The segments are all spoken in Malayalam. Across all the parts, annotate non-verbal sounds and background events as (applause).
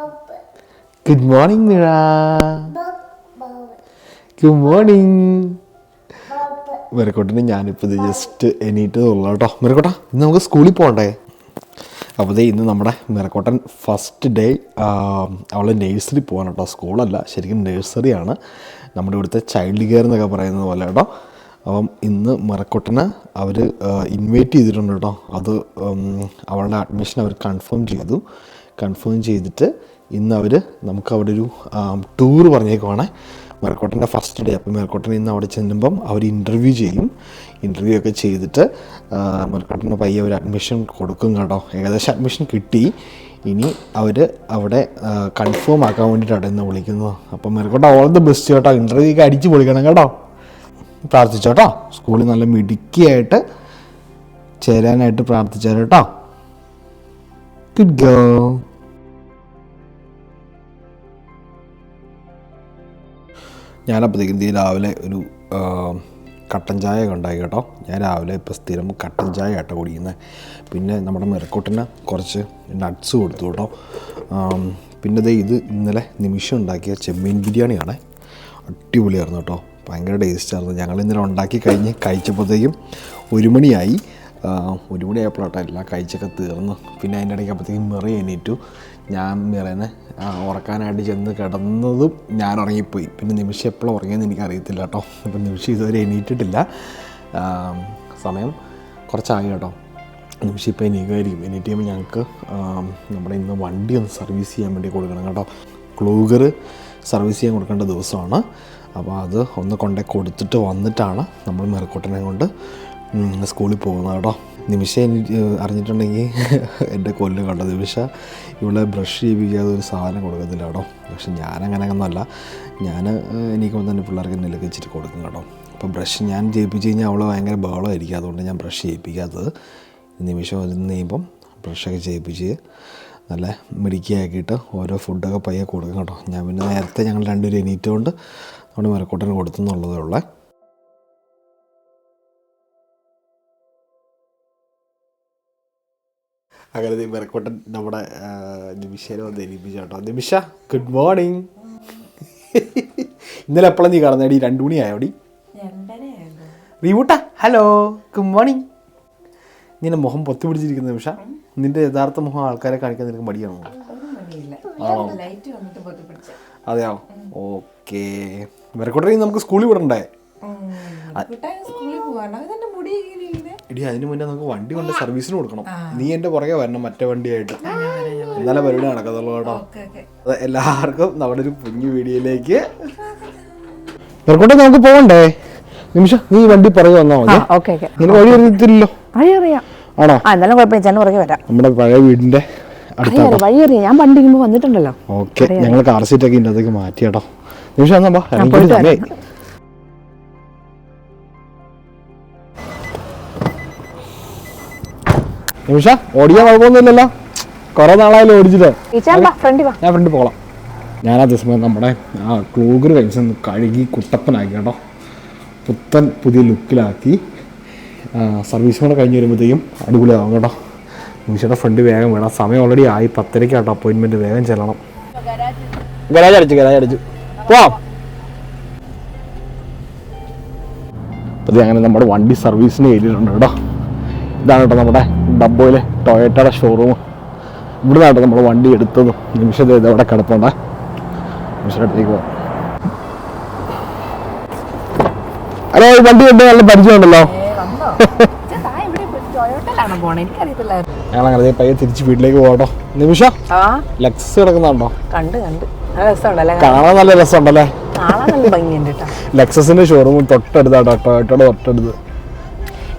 Good morning, Mira. Good morning മെറക്കോട്ടിന് ഞാനിപ്പോൾ ഇത് ജസ്റ്റ് എണീറ്റ് ഉള്ളു കേട്ടോ. മെറക്കോട്ട ഇന്ന് നമുക്ക് സ്കൂളിൽ പോകണ്ടേ? അപ്പോൾ ദേ ഇന്ന് നമ്മുടെ മെറക്കോട്ടൻ ഫസ്റ്റ് ഡേ അവൾ നേഴ്സറി പോകാൻ കേട്ടോ. സ്കൂളല്ല ശരിക്കും നേഴ്സറിയാണ് നമ്മുടെ ഇവിടുത്തെ ചൈൽഡ് കെയർ എന്നൊക്കെ പറയുന്നത് പോലെ കേട്ടോ. അപ്പം ഇന്ന് മെറക്കോട്ടനെ അവർ ഇൻവൈറ്റ് ചെയ്തിട്ടുണ്ട് കേട്ടോ. അത് അവളുടെ അഡ്മിഷൻ അവർ കൺഫേം ചെയ്തു. കൺഫേം ചെയ്തിട്ട് ഇന്ന് അവർ നമുക്ക് അവിടെ ഒരു ടൂർ പറഞ്ഞേക്കുവാണ്. മേൽക്കോട്ടന്റെ ഫസ്റ്റ് ഡേ അപ്പം മേൽക്കോട്ടൻ ഇന്ന് അവിടെ ചെല്ലുമ്പം അവർ ഇന്റർവ്യൂ ചെയ്യും. ഇന്റർവ്യൂ ഒക്കെ ചെയ്തിട്ട് മേൽക്കോട്ടന്റെ പയ്യെ ഒരു അഡ്മിഷൻ കൊടുക്കും കേട്ടോ. ഏകദേശം അഡ്മിഷൻ കിട്ടി. ഇനി അവർ അവിടെ കൺഫേം ആക്കാൻ വേണ്ടിയിട്ടാണ് ഇന്ന് വിളിക്കുന്നത്. അപ്പം മേൽക്കോട്ടെ ഓൾ ദ ബെസ്റ്റ് കേട്ടോ ഇന്റർവ്യൂ ഒക്കെ അടിച്ച് പൊളിക്കണം കേട്ടോ. പ്രാർത്ഥിച്ചോട്ടോ സ്കൂളിൽ നല്ല മിടുക്കിയായിട്ട് ചേരാനായിട്ട് പ്രാർത്ഥിച്ചോ കേട്ടോ. ഗുഡ് ഗോ ഞാനപ്പോഴത്തേക്കും ഇന്ത്യ രാവിലെ ഒരു കട്ടൻ ചായ ഉണ്ടായി കേട്ടോ. ഞാൻ രാവിലെ ഇപ്പോൾ സ്ഥിരം കട്ടൻ ചായ ആട്ടോ കുടിക്കുന്നത് പിന്നെ നമ്മുടെ മെറക്കോട്ടിന് കുറച്ച് നട്ട്സ് കൊടുത്തു കേട്ടോ. പിന്നെ ദേ ഇത് ഇന്നലെ നിമിഷം ഉണ്ടാക്കിയ ചെമ്മീൻ ബിരിയാണിയാണ്. അടിപൊളിയായിരുന്നു കേട്ടോ. ഭയങ്കര ടേസ്റ്റായിരുന്നു ഞങ്ങൾ ഇന്നലെ ഉണ്ടാക്കി കഴിഞ്ഞ് കഴിച്ചപ്പോഴത്തേക്കും ഒരു മണിയായി. ആ, മണി മണിയായപ്പോഴാട്ടോ എല്ലാം കഴിച്ചൊക്കെ തീർന്നു. പിന്നെ അതിന്റെ ഇടയ്ക്ക് അപ്പോഴത്തേക്കും മെറി എണീറ്റു. ഞാൻ മിറനെ ഉറക്കാനായിട്ട് ചെന്ന് കിടന്നതും ഞാൻ ഉറങ്ങിപ്പോയി. പിന്നെ നിമിഷം എപ്പോഴും ഉറങ്ങിയെന്ന് എനിക്ക് അറിയത്തില്ല കേട്ടോ. അപ്പം നിമിഷം ഇതുവരെ എണീറ്റിട്ടില്ല. സമയം കുറച്ചായി കേട്ടോ. നിമിഷം ഇപ്പോൾ എണീക്കുമായിരിക്കും. എണീറ്റ് കഴിയുമ്പോൾ ഞങ്ങൾക്ക് നമ്മുടെ ഇന്ന് വണ്ടി ഒന്ന് സർവീസ് ചെയ്യാൻ വേണ്ടി കൊടുക്കണം കേട്ടോ. ക്ലൂഗർ സർവീസ് ചെയ്യാൻ കൊടുക്കേണ്ട ദിവസമാണ്. അപ്പോൾ അത് ഒന്ന് കൊണ്ടേ കൊടുത്തിട്ട് വന്നിട്ടാണ് നമ്മൾ മെറക്കോട്ടനെ കൊണ്ട് സ്കൂളിൽ പോകുന്നത് കേട്ടോ നിമിഷ അറിഞ്ഞിട്ടുണ്ടെങ്കിൽ (laughs) എന്റെ കൊല്ലം കണ്ടോ? നിമിഷ ഇവിടെ ബ്രഷ് ചെയ്യിപ്പിക്കാതെ ഒരു സാധനം കൊടുക്കത്തില്ല കേട്ടോ പക്ഷെ ഞാൻ അങ്ങനെയൊന്നുമല്ല ഞാൻ എനിക്ക് തന്നെ പിള്ളേർക്ക് എന്തെങ്കിലുമൊക്കെ ഇച്ചിരി കൊടുക്കും കേട്ടോ അപ്പോൾ ബ്രഷ് ഞാൻ ചെയ്യിപ്പിച്ച് കഴിഞ്ഞാൽ അവൾ ഭയങ്കര ബഹളമായിരിക്കും. അതുകൊണ്ട് ഞാൻ ബ്രഷ് ചെയ്യിപ്പിക്കാത്തത്. നിമിഷം ഇരുന്ന് കഴിയുമ്പം ബ്രഷൊക്കെ ചെയ്യിപ്പിച്ച് നല്ല മിടുക്കിയാക്കിയിട്ട് ഓരോ ഫുഡൊക്കെ പയ്യെ കൊടുക്കും കേട്ടോ ഞാൻ പിന്നെ നേരത്തെ ഞങ്ങൾ രണ്ടുപേരും എണീറ്റുകൊണ്ട് നമ്മുടെ കൊടുത്തു എന്നുള്ളതേ ഉള്ളേ. അങ്ങനെ മെറക്കോട്ടൻ നമ്മുടെ നിമിഷേനെ വന്ന് എനിപ്പിച്ചു കേട്ടോ. നിമിഷ ഗുഡ് മോർണിംഗ് ഇന്നലെ എപ്പോഴാണ് നീ കടന്നേടി? രണ്ടു മണി ആയോടി റീവൂട്ട ഹലോ ഗുഡ് മോർണിംഗ് നിന്റെ മുഖം പൊത്തി പിടിച്ചിരിക്കുന്ന നിമിഷ. നിന്റെ യഥാർത്ഥ മുഖം ആൾക്കാരെ കാണിക്കാൻ നിനക്ക് മടിയാണോ? പിടിച്ച അതെയോ? ഓക്കെ മെറക്കോട്ടൻ നമുക്ക് സ്കൂളിൽ വിടണ്ടേ? സ്കൂളിൽ എടി അതിന് മുന്നേ നമുക്ക് വണ്ടി കൊണ്ട് സർവീസിന് കൊടുക്കണം. നീ എന്റെ പുറകെ വരണം മറ്റേ വണ്ടിയായിട്ട്. എന്നാലേ പരിപാടി നടക്കത്തുള്ളൂ കേട്ടോ. എല്ലാവർക്കും നമ്മുടെ ഒരു കുഞ്ഞു വീഡിയോയിലേക്ക് നമുക്ക് പോകണ്ടേ? നിമിഷം നീ വണ്ടി പുറകെ വന്നാ മതി. നിനക്ക് വഴി അറിയത്തില്ലല്ലോ? ആണോ? എന്നാലും കുഴപ്പമില്ല. ചേട്ടൻ പുറകെ വരാം. നമ്മുടെ പഴയ വീടിന്റെ വഴിയറിയാം. ഞാൻ വണ്ടി വന്നിട്ടുണ്ടല്ലോ. ഓക്കെ ഞങ്ങൾ കാർ സീറ്റ് ഒക്കെ ഇന്നത്തേക്ക് മാറ്റി കേട്ടോ. നിമിഷം എന്നാ നിമിഷ ഓടിക്കാൻ കുഴപ്പമൊന്നുമില്ലല്ലോ. കുറെ നാളായാലും ഓടിച്ചിട്ട്. ഞാൻ ഫ്രണ്ട് പോകலாம் ഞാൻ ആ ദിവസം നമ്മുടെ ആ ക്ലൂഗർ കഴിച്ചൊന്ന് കഴുകി കുട്ടപ്പനാക്കി കേട്ടോ. പുത്തൻ പുതിയ ലുക്കിലാക്കി. സർവീസ് കൂടെ കഴിഞ്ഞ് വരുമ്പോഴത്തേക്കും അടിപൊളിയാവും കേട്ടോ. നിമിഷയുടെ ഫ്രണ്ട് വേഗം വേണം സമയം ഓൾറെഡി ആയി. പത്തരയ്ക്ക് കേട്ടോ അപ്പോയിൻമെന്റ് വേഗം ചെല്ലണം. ഗരാജ് അടിച്ചു ഗരാജ് അടിച്ചു. പോവാം. ഇത് അങ്ങനെ നമ്മുടെ വണ്ടി സർവീസിന് കയറ്റിയിട്ടുണ്ട് കേട്ടോ. ഇതാണ് കേട്ടോ നമ്മുടെ ഡബ്ബോയിലെ ടൊയറ്റയുടെ ഷോറൂം ഇവിടെ നിന്നാണ് നമ്മൾ വണ്ടി എടുത്തത്. നിമിഷത്തെ ഇത് അവിടെ കിടപ്പുണ്ടേ. നിമിഷത്തേക്ക് പോവാം. ഹലോ ഈ വണ്ടി കൊണ്ട് നല്ല പരിചയമുണ്ടല്ലോ അങ്ങനെ പയ്യെ തിരിച്ച് വീട്ടിലേക്ക് പോകട്ടോ നിമിഷ. ലെക്സ് കിടക്കുന്നുണ്ടോ? കണ്ട് കണ്ട്. കാണാൻ നല്ല രസമുണ്ടല്ലേ? ലെക്സസിന്റെ ഷോറൂം തൊട്ടടുത്താട്ടോ ടൊയോട്ടയുടെ തൊട്ടടുത്ത്.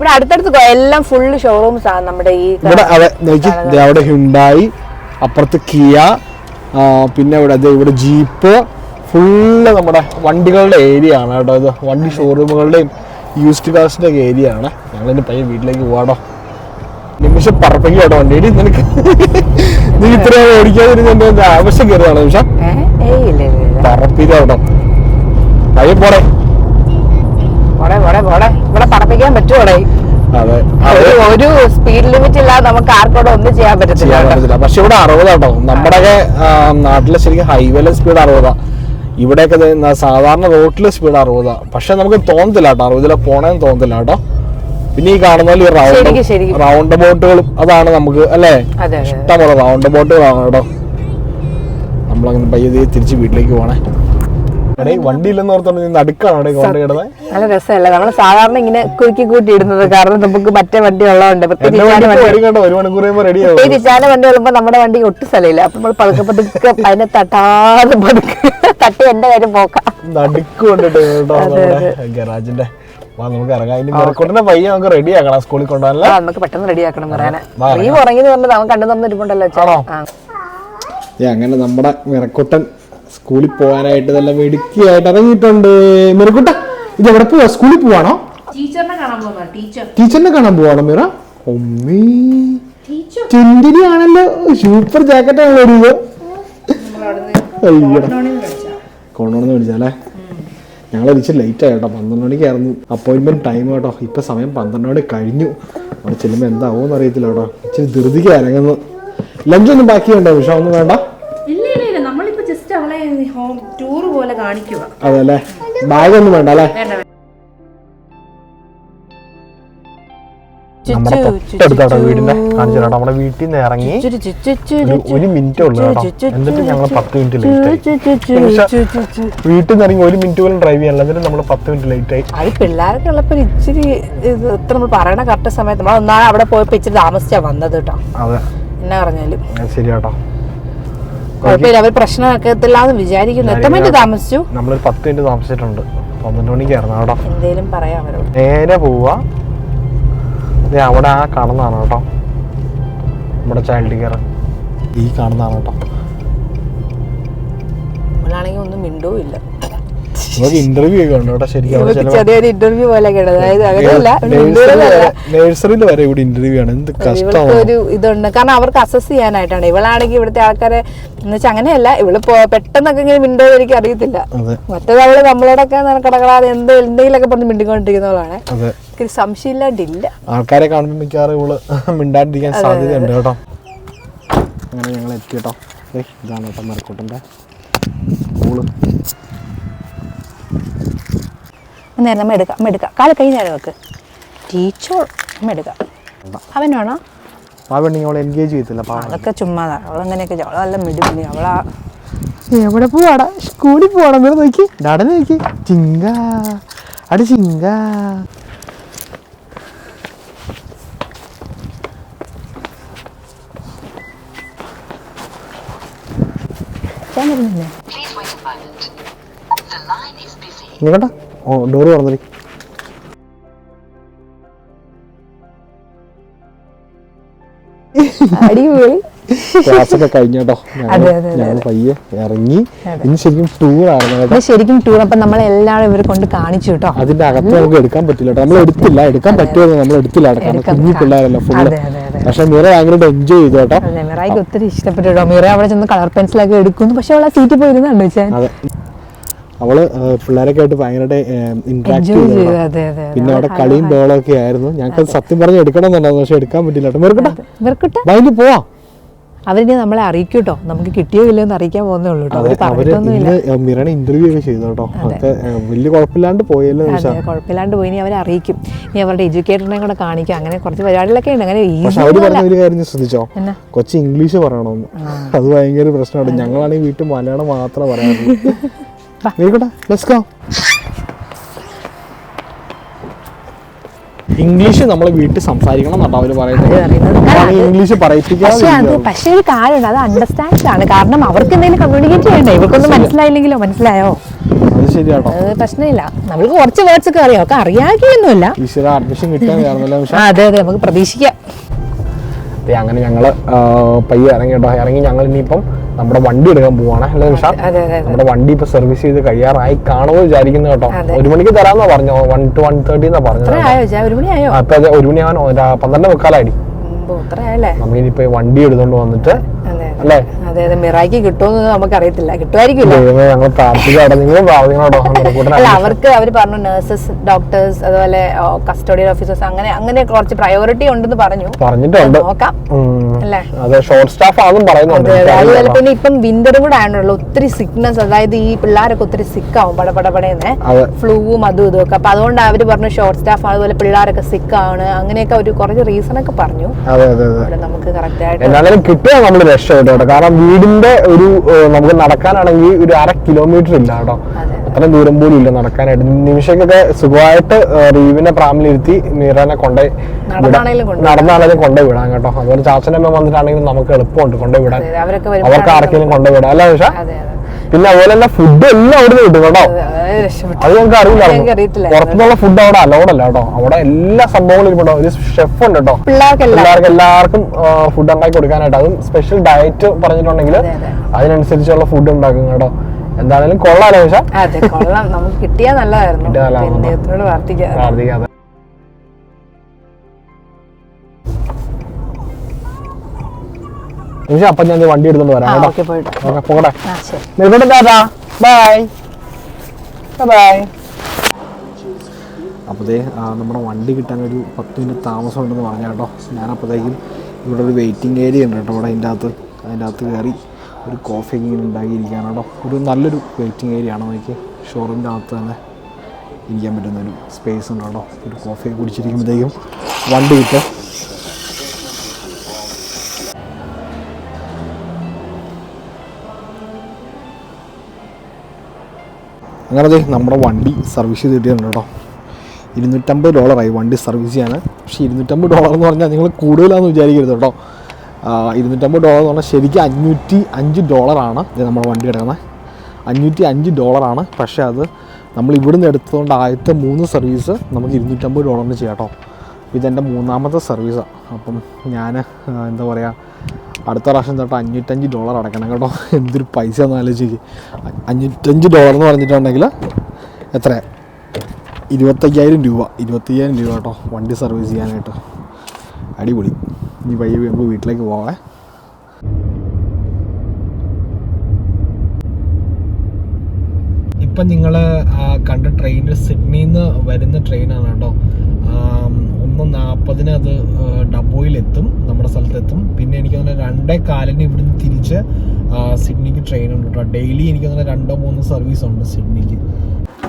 ഇവിടെ അടുത്തടുത്ത് എല്ലാം ഫുള്ള് ഷോറൂംസ് ആണ് നമ്മുടെ ഈ ഇവിടെ അവിടെ ഹുണ്ടായി അപ്പുറത്ത് കിയ പിന്നെ ഇവിടെ അതെ ഇവിടെ ജീപ്പ് ഫുള്ള് നമ്മുടെ വണ്ടികളുടെ ഏരിയ ആണ് കേട്ടോ ഇത്. വണ്ടി ഷോറൂമുകളുടെയും യൂസ്ഡ് കാർസിന്റെ ഒക്കെ ഏരിയ ആണ്. ഞങ്ങളെന്റെ പയ്യൻ വീട്ടിലേക്ക് പോവാടോ. നിമിഷം പറപ്പിക്കും കേട്ടോ വണ്ടി. നിനക്ക് നീ ഇത്ര ഓടിക്കാതിരുന്ന ആവശ്യം കയറുകയാണോ നിമിഷം? ഏ? പയ്യൻ പോടെ പോടെ പോടെ പോടെ ഇവിടെ പറപ്പിക്കാൻ പറ്റുമോടെ ഒരു സ്പീഡ് ലിമിറ്റ് ഇല്ലാതെ നമുക്ക് ആർക്കോടെ ഒന്നും ചെയ്യാൻ പറ്റത്തില്ല പക്ഷെ ഇവിടെ അറുപതാട്ടോ. നമ്മുടെയൊക്കെ ആ, നാട്ടിലെ ശരിക്കും ഹൈവേയിലെ സ്പീഡ് അറുപതാ. ഇവിടെയൊക്കെ സാധാരണ റോട്ടിലെ സ്പീഡ് അറുപതാ. പക്ഷെ നമുക്ക് തോന്നത്തില്ല കേട്ടോ. അറുപതിലെ പോണേന്ന് തോന്നത്തില്ല കേട്ടോ. പിന്നെ ഈ കാണുന്ന റൗണ്ട് ബോട്ടുകളും അതാണ് നമുക്ക് അല്ലേ? ഇഷ്ടംപോലെ റൗണ്ട് ബോട്ടുകളാണ് കേട്ടോ. നമ്മളങ്ങനെ പയ്യെ തിരിച്ച് വീട്ടിലേക്ക് പോണേ. എടേ വണ്ടി ഇല്ലെന്ന് ഓർത്തോണ്ട് നടുക്കാണോ ഇവിടെ നല്ല രസമല്ല? നമ്മൾ സാധാരണ ഇങ്ങനെ കുറുക്കി കൂട്ടി ഇടുന്നത് കാരണം നമുക്ക് മറ്റേ വണ്ടി ഉള്ളതുകൊണ്ട്. പ്രത്യേകിച്ച് വണ്ടി ഇച്ചാന്റെ വണ്ടി ഒരു മണിക്കൂർ കഴിയുമ്പോൾ റെഡി ആവും. വണ്ടി ഉള്ളപ്പോ നമ്മുടെ വണ്ടി ഒട്ടും സ്ഥലമില്ല. അപ്പൊ നമ്മൾ പതുക്കെ പതുക്കെ അതിനെ തട്ടാതെ പതുക്കെ തട്ടി എന്റെ കാര്യം പോക്കാം. നടുക്ക് കൊണ്ടിട്ട് ഗരാജിന്റെ. വാ നമുക്ക് ഇറങ്ങാം. ഇനി മെറക്കോട്ടിന്റെ പയ്യെ നമുക്ക് റെഡി ആക്കണം സ്കൂളിൽ കൊണ്ടുപോകാനല്ലേ നമുക്ക് പെട്ടെന്ന് റെഡിയാക്കണം പറയാനെ. വാ, നീ ഉറങ്ങി പറഞ്ഞത് അവൻ കണ്ടു തന്നിട്ടുണ്ടല്ലോ ആണോ? അങ്ങനെ നമ്മുടെ മിറക്കുട്ടൻ സ്കൂളിൽ പോകാനായിട്ട് നല്ല മിടുക്കിയായിട്ട് ഇറങ്ങിയിട്ടുണ്ട്. മെറുക്കുട്ട ഇത് എവിടെ പോവാ? സ്കൂളിൽ പോവാണോ? ടീച്ചറിനെ കാണാൻ പോവാണോ മിറ? ഒമ്മീ ടീച്ചർ. ആണല്ലോ സൂപ്പർ ജാക്കറ്റ് ആണല്ലോ ഒരു അയ്യോ. കൊണ്ടുവന്ന് മേടിച്ചാലേ ഞങ്ങൾ ഇച്ചിരി ലേറ്റ് ആയി കേട്ടോ പന്ത്രണ്ട് മണിക്കായിരുന്നു അപ്പോയിൻമെന്റ് ടൈം കേട്ടോ ഇപ്പൊ സമയം പന്ത്രണ്ട് മണി കഴിഞ്ഞു. അവിടെ ചെല്ലുമ്പോൾ എന്താവോന്ന് അറിയത്തില്ല കേട്ടോ. ഇച്ചിരി ധൃതിക്ക് ഇറങ്ങുന്നു ലഞ്ചൊന്നും ബാക്കിയുണ്ടോ വിഷ ഒന്നും വേണ്ട ഇല്ല ഇല്ല ഇല്ല നമ്മളിപ്പോ ജസ്റ്റ് അവളെ ഹോം ടൂർ പോലെ കാണിക്കുക. അതല്ലേ? ബാഗൊന്നും വേണ്ട അല്ലേ? നമ്മുടെ തൊട്ടടുത്താട്ടോ വീടിന്റെ കാണിച്ചു തരാം നമ്മുടെ വീട്ടിൽ നിന്ന് ഇറങ്ങി ഒരു മിനിറ്റ് ഉള്ളു കേട്ടോ. എന്നിട്ട് ഞങ്ങൾ പത്ത് മിനിറ്റ് ലേറ്റ്. വീട്ടിൽ നിന്ന് ഇറങ്ങി ഒരു മിനിറ്റ് പോലും ഡ്രൈവ് ചെയ്യാനില്ല. എന്നിട്ട് നമ്മൾ പത്ത് മിനിറ്റ് ലേറ്റ് ആയി. അത് പിള്ളേരൊക്കെ ഉള്ളപ്പോ ഇച്ചിരി ഇത് ഇത്ര നമ്മൾ പറയണ കറക്റ്റ് സമയത്ത് നമ്മൾ ഒന്നാണ് അവിടെ പോയപ്പോ ഇച്ചിരി താമസിച്ചാ വന്നത് കേട്ടോ. അതെ. എന്നാ പറഞ്ഞാലും. ശരി കേട്ടോ കുഴപ്പമില്ല. അവർ പ്രശ്നമാക്കത്തില്ലാന്ന് വിചാരിക്കുന്നു. എത്ര മിനിറ്റ് താമസിച്ചു? നമ്മളൊരു പത്ത് മിനിറ്റ് താമസിച്ചിട്ടുണ്ട്. പന്ത്രണ്ട് മണിക്കായിരുന്നു അവിടെ എന്തേലും പറയാം അവരോട്. നേരെ പോവുക ദേ അവിടെ ആ കാണുന്നതാണ് കേട്ടോ. നമ്മുടെ ചൈൽഡ് കെയർ. ഈ കാണുന്നതാണ് കേട്ടോ. നമ്മളാണെങ്കിൽ ഒന്നും മിണ്ടോ ഇല്ല ഇന്റർവ്യൂ ഒക്കെ ശരിക്കും ചെറിയൊരു ഇന്റർവ്യൂ പോലെ അതായത് നേഴ്സറിയിൽ വരെ ഇവിടെ ഇന്റർവ്യൂ ആണ്. എന്ത് കഷ്ടമാണ് ഒരു ഇതുണ്ട്. കാരണം അവർക്ക് അസസ് ചെയ്യാനായിട്ടാണ്. ഇവളാണെങ്കിൽ ഇവിടുത്തെ ആൾക്കാരെ എന്ന് വെച്ചാൽ അങ്ങനെയല്ല. ഇവൾ പെട്ടെന്നൊക്കെ ഇങ്ങനെ മിണ്ടോ എനിക്ക് അറിയത്തില്ല. മറ്റേത് അവൾ നമ്മളോടൊക്കെ കടകളാതെ എന്ത് എന്തെങ്കിലുമൊക്കെ പറഞ്ഞ് മിണ്ടിക്കൊണ്ടിരിക്കുന്നവളാണ്. സംശയമില്ലാണ്ടില്ല. ആൾക്കാരെ കാണുമ്പോൾ മിക്കവാറും ഇവൾ മിണ്ടാണ്ടിരിക്കാൻ സാധ്യതയുണ്ട് കേട്ടോ. അങ്ങനെ ഞങ്ങൾ എത്തി കേട്ടോ ഇതാണ് കേട്ടോ മരക്കൂട്ടന്റെ. സ്കൂൾ നേരം നമ്മ എടുക്കാം എടുക്കാം. കാൽ കൈ നേരെ വെക്ക്. ടീച്ചർ നമ്മ എടുക്കാം. അവൻ വേണോ? എൻഗേജ് ചെയ്തില്ല പാവം. അതൊക്കെ ചുമ്മാതാ. അവളങ്ങനെയൊക്കെ ചെയ്യും. നല്ല മിടിമിടി അവളാ എവിടെ പോവാടാ? സ്കൂളിൽ പോകണം എന്ന് നോക്കി. നടന്ന് നോക്കി. ചിങ്ക. അടി ചിങ്ക. ഞാൻ വരുന്നില്ലേ? Busy. ഇങ്ങോട്ടാ ഓ ഡോറ് തുറന്നിരി. അടിപൊളി. ക്ലാസ് ഒക്കെ കഴിഞ്ഞു കേട്ടോ അതെ, അതെ, അതെ, ഞങ്ങൾ പയ്യെ ഇറങ്ങി. ഇനി ശരിക്കും ടൂർ ആയിരുന്നു ഇത് ശരിക്കും ടൂർ അപ്പം നമ്മളെല്ലാവരും ഇവരെ കൊണ്ട് കാണിച്ചു കേട്ടോ. അതിന്റെ അകത്ത് നമുക്ക് എടുക്കാൻ പറ്റില്ല നമ്മൾ എടുത്തില്ല. എടുക്കാൻ പറ്റുമോ നമ്മൾ എടുത്തില്ല കാരണം കുഞ്ഞു പിള്ളേരല്ല ഫുള്ള് അതെ, അതെ, അതെ. പക്ഷെ മീറ ഭയങ്കരമായിട്ട് എൻജോയ് ചെയ്തു കേട്ടോ. അതെ മിറായിക്ക് ഒത്തിരി ഇഷ്ടപ്പെട്ടു കേട്ടോ. മിറ അവിടെ ചെന്ന് കളർ പെൻസിലൊക്കെ എടുക്കുന്നു. പക്ഷെ അവൾ ആ സീറ്റിൽ പോയിരുന്നുണ്ടോ വെച്ചാൽ അതെ. അവൾ പിള്ളേരൊക്കെ ആയിട്ട് ഭയങ്കരമായിട്ട് ഇന്ററാക്ട് ചെയ്തു. പിന്നെ അവിടെ കളിയും ബോളും ഒക്കെ ആയിരുന്നു. ഞങ്ങൾക്ക് സത്യം പറഞ്ഞ് എടുക്കണം എന്നുണ്ടായിരുന്നു പക്ഷെ എടുക്കാൻ പറ്റില്ല വൈകിട്ട് പോവാം. അവരിനി നമ്മളെ അറിയിക്കും കേട്ടോ നമുക്ക് കിട്ടിയോ ഇല്ലയോ എന്ന് അറിയിക്കാൻ പോകുന്നേ ഉള്ളൂ കേട്ടോ. മിറണ ഇന്റർവ്യൂ ഒക്കെ ചെയ്തു കേട്ടോ. വലിയ കുഴപ്പമില്ലാണ്ട് പോയല്ലോ കുഴപ്പമില്ലാണ്ട് പോയി. ഇനി അവരെ അറിയിക്കും. ഇനി അവരുടെ എഡ്യൂക്കേറ്ററിനെ കൂടെ കാണിക്കും. അങ്ങനെ കുറച്ച് പരിപാടികളൊക്കെ ഉണ്ട്. അങ്ങനെ ഒരു കാര്യം ശ്രദ്ധിച്ചോ? കൊച്ചു ഇംഗ്ലീഷ് പറയണമെന്ന്. അത് ഭയങ്കര പ്രശ്നമാണ്. ഞങ്ങളാണെങ്കിൽ വീട്ടിൽ മലയാളം മാത്രമേ പറയാറുള്ളൂ. ലെറ്റ്സ് ഗോ ഇംഗ്ലീഷ് നമ്മൾ വീട്ടിൽ സംസാരിക്കണം എന്നാ അവർ പറയുന്നത്. ഇംഗ്ലീഷ് പറയിപ്പിക്കാതെ അത് പക്ഷേ ഒരു കാര്യമുണ്ട്. അത് അണ്ടർസ്റ്റാൻഡ് ആണ്. കാരണം അവർക്ക് എന്തെങ്കിലും കമ്മ്യൂണിക്കേറ്റ് ചെയ്യണ്ടേ? ഇവർക്കൊന്നും മനസ്സിലായില്ലെങ്കിലോ? മനസ്സിലായോ? അത് ശരിയാട്ടോ. അത് പ്രശ്നമില്ല. നമ്മൾക്ക് കുറച്ച് വേർഡ്സ് ഒക്കെ അറിയാം. ഒക്കെ അറിയാകിയൊന്നുമില്ല ഈശ്വര അഡ്മിഷൻ കിട്ടാൻ അതെ അതെ. നമുക്ക് പ്രതീക്ഷിക്കാം. അങ്ങനെ ഞങ്ങൾ പയ്യെ ഇറങ്ങി കേട്ടോ. ഇറങ്ങി ഞങ്ങൾ ഇനിയിപ്പം നമ്മുടെ വണ്ടി എടുക്കാൻ പോവാണ്. അല്ലേ നിഷാ? നമ്മുടെ വണ്ടി ഇപ്പൊ സർവീസ് ചെയ്ത് കഴിയാറായി കാണുമോ വിചാരിക്കുന്നു കേട്ടോ. ഒരു മണിക്ക് തരാമെന്നാ പറഞ്ഞു വൺ ടു വൺ തേർട്ടി എന്നാ ആയോ അപ്പൊ അത് ഒരു മണിയാവാൻ പന്ത്രണ്ട് മുക്കാലായി. നമ്മളിനിപ്പോ വണ്ടി എടുത്തോണ്ട് വന്നിട്ട് അല്ലേ? അതെ അതെ. മിറായിക്ക് കിട്ടുമെന്ന് നമുക്ക് അറിയത്തില്ല കിട്ടുമായിരിക്കില്ല ഞങ്ങൾ പ്രാർത്ഥിക്കാട്ടെ നിങ്ങൾ പ്രാർത്ഥിക്കണോട്ടോ അല്ല അവർക്ക് അവർ പറഞ്ഞു നഴ്സസ് ഡോക്ടേഴ്സ് അതുപോലെ കസ്റ്റഡിയൽ ഓഫീസേഴ്സ് അങ്ങനെ അങ്ങനെ കുറച്ച് പ്രയോറിറ്റി ഉണ്ടെന്ന് പറഞ്ഞു. പറഞ്ഞിട്ടുണ്ട്. നോക്കാം. അല്ലേ? അതെ ഷോർട്ട് സ്റ്റാഫ് ആണെന്നും പറയുന്നുണ്ട്. അതെ അതെ. അതുപോലെ തന്നെ പിന്നെ ഇപ്പം വിന്റർ കൂടെ ആണല്ലോ ഒത്തിരി സിക്നസ് അതായത് ഈ പിള്ളേരൊക്കെ ഒത്തിരി സിക്ക് ആവും അതെ. ഫ്ലൂവും അതും ഇതും ഒക്കെ. അപ്പൊ അതുകൊണ്ട് അവർ പറഞ്ഞു ഷോർട്ട് സ്റ്റാഫ് അതുപോലെ പിള്ളേരൊക്കെ സിക്ക് ആണ്. അങ്ങനെയൊക്കെ ഒരു കുറച്ച് റീസൺ ഒക്കെ പറഞ്ഞു. അതെ അതെ നമുക്ക് കറക്റ്റ് ആയിട്ട് എന്നാലും കിട്ടുക നമ്മൾ രക്ഷപ്പെട്ടു കേട്ടോ കാരണം വീടിന്റെ ഒരു നമുക്ക് നടക്കാനാണെങ്കിൽ ഒരു അര കിലോമീറ്റർ ഇല്ല കേട്ടോ. അതെ. അത്രയും ദൂരം പോലും ഇല്ല നടക്കാനായിട്ട്. നിമിഷക്കൊക്കെ സുഖമായിട്ട് റീവിനെ പ്രാമിലിരുത്തി മീറാനെ കൊണ്ടേ കൊണ്ടുപോയി നടന്നാണെങ്കിലും കൊണ്ടേ വിടാൻ കേട്ടോ. അതുപോലെ ചാച്ചനമ്മ വന്നിട്ടാണെങ്കിലും നമുക്ക് എളുപ്പമുണ്ട് കൊണ്ടേ വിടാൻ. അവർക്ക് ആർക്കെങ്കിലും കൊണ്ടേ വിടാം. അല്ല പക്ഷേ പിന്നെ അതുപോലെ തന്നെ ഫുഡ് എല്ലാം അവിടുന്ന് കിട്ടും കേട്ടോ. അതെ, ഞങ്ങൾക്ക് അറിയില്ല. പുറത്തുനിന്നുള്ള ഫുഡ് അവിടെ അലോഡല്ല കേട്ടോ. അവിടെ എല്ലാ സംഭവങ്ങളും ഇരിപ്പുണ്ടോ ഒരു ഷെഫ് ഉണ്ട് കേട്ടോ. പിള്ളേർക്ക് എല്ലാവർക്കും ഫുഡ് ഉണ്ടാക്കി കൊടുക്കാനായിട്ട്. അതും സ്പെഷ്യൽ ഡയറ്റ് പറഞ്ഞിട്ടുണ്ടെങ്കിൽ അതെ, അതെ. അതിനനുസരിച്ചുള്ള ഫുഡ് ഉണ്ടാക്കും കേട്ടോ. എന്താണെങ്കിലും കൊള്ളാലോ പക്ഷേ? അതെ കൊള്ളാം. നമുക്ക് കിട്ടിയാൽ നല്ലതായിരുന്നു. പ്രാർത്ഥിക്കാം അപ്പം ഞാൻ വണ്ടി എടുത്തോണ്ട് വരാം കേട്ടോ. ഓക്കെ പോകട്ടെ. ടാറ്റാ ബൈ ബൈ അപ്പോഴേ നമ്മുടെ വണ്ടി കിട്ടാൻ ഒരു പത്ത് മിനിറ്റ് താമസം ഉണ്ടെന്ന് പറഞ്ഞ കേട്ടോ. ഞാനപ്പോഴത്തേക്കും ഇവിടെ ഒരു വെയിറ്റിംഗ് ഏരിയ ഉണ്ട് കേട്ടോ ഇവിടെ അതിന്റെ അകത്ത്. അതിന്റെ അകത്ത് കയറി ഒരു കോഫി ഇങ്ങനെ ഉണ്ടാക്കിയിരിക്കുകയാണ് കേട്ടോ. ഒരു നല്ലൊരു വെയിറ്റിംഗ് ഏരിയ ആണ് നോക്കി ഷോറൂമിന്റെ അകത്ത് തന്നെ ഇരിക്കാൻ പറ്റുന്ന ഒരു സ്പേസ് ഉണ്ട് കേട്ടോ. ഒരു കോഫി കുടിച്ചിരിക്കുമ്പോഴത്തേക്കും വണ്ടി കിട്ടും. അങ്ങനെ ദേ നമ്മുടെ വണ്ടി സർവീസ് ചെയ്ത് കിട്ടിയിട്ടുണ്ട് കേട്ടോ. ഇരുന്നൂറ്റമ്പത് ഡോളറായി വണ്ടി സർവീസ് ചെയ്യാൻ. പക്ഷേ ഇരുന്നൂറ്റമ്പത് ഡോളർ എന്ന് പറഞ്ഞാൽ നിങ്ങൾ കൂടുതലാണെന്ന് വിചാരിക്കരുത് കേട്ടോ. ഇരുന്നൂറ്റമ്പത് ഡോളർ എന്ന് പറഞ്ഞാൽ ശരിക്കും അഞ്ഞൂറ്റി അഞ്ച് ഡോളറാണ് നമ്മുടെ വണ്ടി കിടക്കുന്നത് അഞ്ഞൂറ്റി അഞ്ച് ഡോളറാണ് പക്ഷേ അത് നമ്മൾ ഇവിടുന്ന് എടുത്തതുകൊണ്ട് ആദ്യത്തെ മൂന്ന് സർവീസ് നമുക്ക് ഇരുന്നൂറ്റമ്പത് ഡോളറിന് ചെയ്യാം കേട്ടോ. ഇതെന്റെ മൂന്നാമത്തെ സർവീസാണ്. അപ്പം ഞാൻ എന്താ പറയുക അടുത്ത പ്രാവശ്യം തൊട്ട് അഞ്ഞൂറ്റഞ്ച് ഡോളർ അടക്കണം കേട്ടോ. എന്തൊരു പൈസ എന്ന് ആലോചിക്ക്. അഞ്ഞൂറ്റഞ്ച് ഡോളർ എന്ന് പറഞ്ഞിട്ടുണ്ടെങ്കിൽ എത്ര? ഇരുപത്തയ്യായിരം രൂപ. ഇരുപത്തയ്യായിരം രൂപ കേട്ടോ വണ്ടി സർവീസ് ചെയ്യാനായിട്ട്. അടിപൊളി. ഇനി വൈകി നമുക്ക് വീട്ടിലേക്ക് പോവേ ഇപ്പം നിങ്ങൾ കണ്ട ട്രെയിൻ സിഡ്നിയിൽ നിന്ന് വരുന്ന ട്രെയിനാണ് കേട്ടോ. ഒന്ന് നാൽപ്പതിന് അത് ഡബോയിലെത്തും നമ്മുടെ സ്ഥലത്തെത്തും. പിന്നെ എനിക്ക് അങ്ങനെ രണ്ടേ കാലിന് ഇവിടുന്ന് തിരിച്ച് സിഡ്നിക്ക് ട്രെയിൻ ഉണ്ട് കേട്ടോ. ഡെയിലി എനിക്ക് അങ്ങനെ രണ്ടോ മൂന്നോ സർവീസ് ഉണ്ട് സിഡ്നിക്ക്.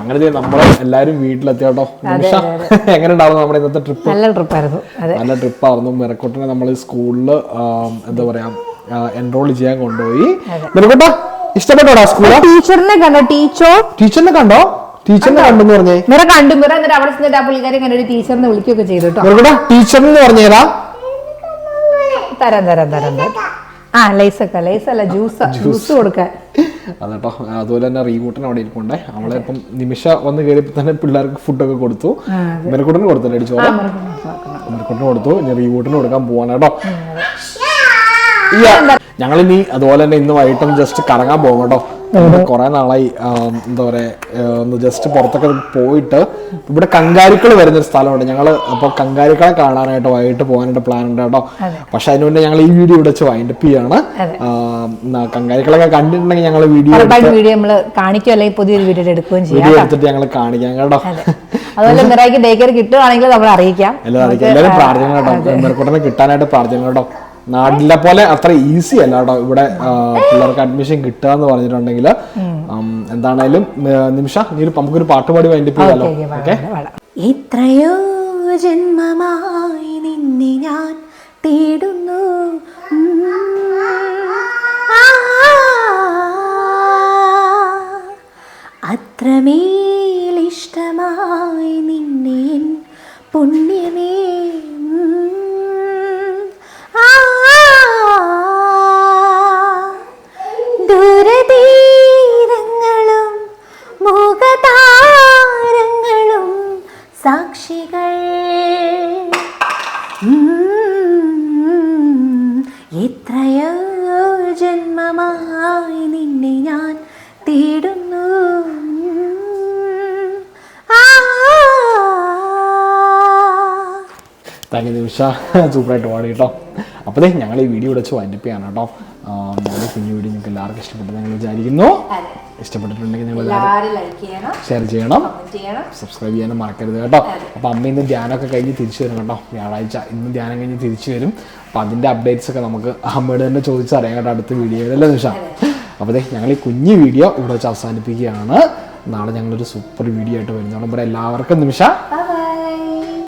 അങ്ങനെ നമ്മൾ എല്ലാവരും വീട്ടിലെത്തി കേട്ടോ. നിമിഷ. (laughs) എങ്ങനെ ഉണ്ടാവും നമ്മുടെ ഇന്നത്തെ ട്രിപ്പ്? നല്ല ട്രിപ്പായിരുന്നു അതെ. നല്ല ട്രിപ്പായിരുന്നു. മെറക്കോട്ടിനെ നമ്മൾ സ്കൂളിൽ എന്താ പറയാ എൻറോൾ ചെയ്യാൻ കൊണ്ടുപോയി. മെറക്കോട്ട ഇഷ്ടപ്പെട്ടോടാ സ്കൂൾ? ടീച്ചറിനെ കണ്ടോ ടീച്ചർ ടീച്ചറിനെ കണ്ടോ? ടീച്ചറിനെ കണ്ടെന്ന് പറഞ്ഞേ. മിറ കണ്ടു മിറ എന്നിട്ട് അവിടെ ചെന്നിട്ട് ആ പുള്ളിക്കാരെ കണ്ടിട്ട് ടീച്ചറിനെ വിളിക്കുകയൊക്കെ ചെയ്തു കേട്ടോ മിറക്കോട്ട ടീച്ചറിന് പറഞ്ഞേരാ തരാം തരാം തരാം തരാം. ആ ലൈസൊക്കെ ലൈസ് അല്ല ജ്യൂസ്. ജ്യൂസ് കൊടുക്കാൻ. അതെട്ടോ അതുപോലെ തന്നെ റീവൂട്ടൻ അവിടെ ഇരിപ്പുണ്ടേ. അവളെ ഇപ്പം നിമിഷ വന്ന് കയറിയപ്പോൾ തന്നെ പിള്ളേർക്ക് ഫുഡൊക്കെ കൊടുത്തു. മിറക്കൂട്ടിന് കൊടുത്തു അടിച്ചോളെ കൊടുത്തു. ഞാൻ കൊടുക്കാൻ പോവാണ് കേട്ടോ. ഞങ്ങൾ ഇനി അതുപോലെ തന്നെ ഇന്ന് വൈകിട്ടും ജസ്റ്റ് കറങ്ങാൻ പോകും കേട്ടോ. കുറെ നാളായി എന്താ പറയാ ഒന്ന് ജസ്റ്റ് പുറത്തൊക്കെ പോയിട്ട് ഇവിടെ കങ്കാരിക്കൾ വരുന്നൊരു സ്ഥലമുണ്ട്. ഞങ്ങൾ അപ്പോൾ കങ്കാരിക്കളെ കാണാനായിട്ട് വൈകിട്ട് പോകാനായിട്ട് പ്ലാൻ ഉണ്ട് കേട്ടോ. പക്ഷെ അതിന് മുന്നേ ഞങ്ങൾ ഈ വീഡിയോ ഇവിടെ വെച്ച് വൈൻഡപ്പ് ചെയ്യാണ്. കങ്കാരിക്കളൊക്കെ കണ്ടിട്ടുണ്ടെങ്കിൽ ഞങ്ങൾ വീഡിയോ വീഡിയോ നമ്മൾ കാണിക്കും അല്ലെങ്കിൽ പുതിയൊരു വീഡിയോ എടുക്കുകയും ചെയ്യാം വീഡിയോ എടുത്തിട്ട് ഞങ്ങൾ കാണിക്കാം കേട്ടോ. അതുപോലെ മിറായിക്ക് ഡേ കെയർ കിട്ടുകയാണെങ്കിൽ നമ്മൾ അറിയിക്കാം. എല്ലാവരും എല്ലാവരും പ്രാർത്ഥന കേട്ടോ. മെറക്കൂട്ടനെ കിട്ടാനായിട്ട് പ്രാർത്ഥന കേട്ടോ. നാട്ടിലെ പോലെ അത്ര ഈസി അല്ല കേട്ടോ ഇവിടെ പിള്ളേർക്ക് അഡ്മിഷൻ കിട്ടുക എന്ന് പറഞ്ഞിട്ടുണ്ടെങ്കിൽ എന്താണേലും നിമിഷ നീ ഒരു നമുക്കൊരു പാട്ട് പാടി വൈൻഡപ്പ് ചെയ്യാലോ ഓക്കേ. എത്രയോ ജന്മമായി നിന്നെ ഞാൻ തേടുന്നു. അത്രമേൽ ഇഷ്ടമായി നിന്നെ പുണ്യമേ നിമിഷ സൂപ്പറായിട്ട് പാടി കേട്ടോ. അപ്പോഴേ ഞങ്ങൾ ഈ വീഡിയോ വിടച്ച് വൈൻഡപ്പ് ചെയ്യാണ് കേട്ടോ. ഞങ്ങളുടെ കുഞ്ഞു വീഡിയോ നിങ്ങൾക്ക് എല്ലാവർക്കും ഇഷ്ടപ്പെട്ടു ഞങ്ങൾ വിചാരിക്കുന്നു. ഇഷ്ടപ്പെട്ടിട്ടുണ്ടെങ്കിൽ നിങ്ങൾ ഷെയർ ചെയ്യണം സബ്സ്ക്രൈബ് ചെയ്യാനും മറക്കരുത് കേട്ടോ. അപ്പോൾ അമ്മ ഇന്ന് ധ്യാനമൊക്കെ കഴിഞ്ഞ് തിരിച്ചു വരും കേട്ടോ. വ്യാഴാഴ്ച ഇന്ന് ധ്യാനം കഴിഞ്ഞ് തിരിച്ചു വരും. അപ്പം അതിന്റെ അപ്ഡേറ്റ്സ് ഒക്കെ നമുക്ക് അമ്മയോട് തന്നെ ചോദിച്ചറിയാം കേട്ടോ അടുത്ത വീഡിയോയിലല്ലേ നിഷ? അപ്പോൾ അതെ ഞങ്ങൾ ഈ കുഞ്ഞു വീഡിയോ ഇവിടെ വെച്ച് അവസാനിപ്പിക്കുകയാണ്. നാളെ ഞങ്ങളൊരു സൂപ്പർ വീഡിയോ ആയിട്ട് വരുന്നതാണ്. ഇവിടെ എല്ലാവർക്കും നിമിഷ